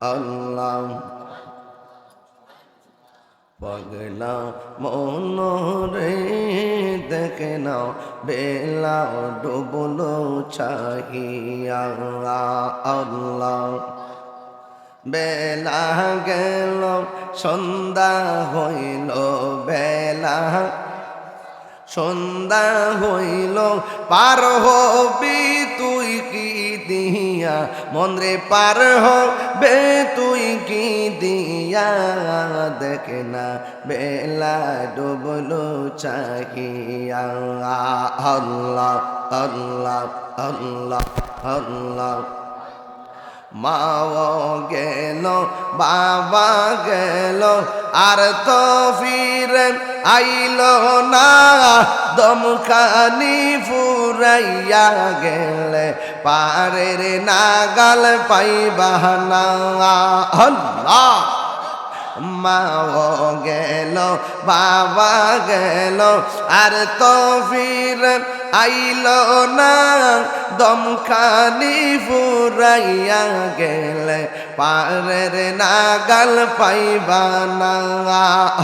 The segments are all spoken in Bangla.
আল্লাহ। পগলা মনরে দেখে নাও, বেলা ডুবলো চাহিয়া আল্লাহ। বেলা গেল, সন্ধ্যা হইল, বেলা সন্ধ্যা হইল, পার হবি তুই কি দিয়া মন্দ্রে পার হবে তুই কি দিয়া? দেখে না, বেলা ডুবলো চাহিয়া। আল্লাহ আল্লাহ আল্লাহ আল্লাহ। মাও গেল, বাবা গেল, আর তো ফিরে আইল না। দমখানি ফুরাইয়া গেলে পারের নাগাল পাইবা না। আল্লাহ! মাও গেল, বাবা গেল, আর তো ফির আইল না। দমখানি ফুরাইয়া গেলে পারের নাগাল পাইবা না।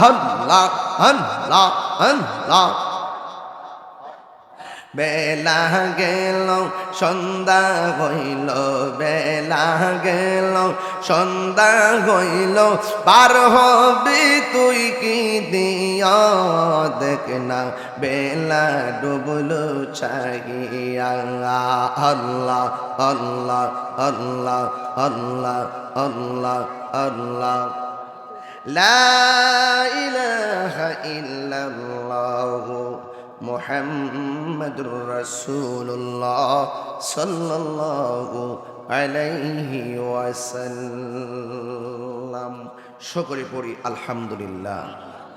হল্লা হল্লা হল্লা বেলা গেল, সন্ধ্যা হইল, বেলা গেল, সন্ধ্যা হইল। পার হবি তুই কি দিয়া দেখ না বেলা ডুবলো চাহিয়া আল্লাহ আল্লাহ আল্লাহ আল্লাহ আল্লাহ আল্লাহ মোহাম্মদুর রসুল্লাহ সাল্লাল্লাহু আলাইহি ওয়াসাল্লাম সকলে পড়ি আলহামদুলিল্লাহ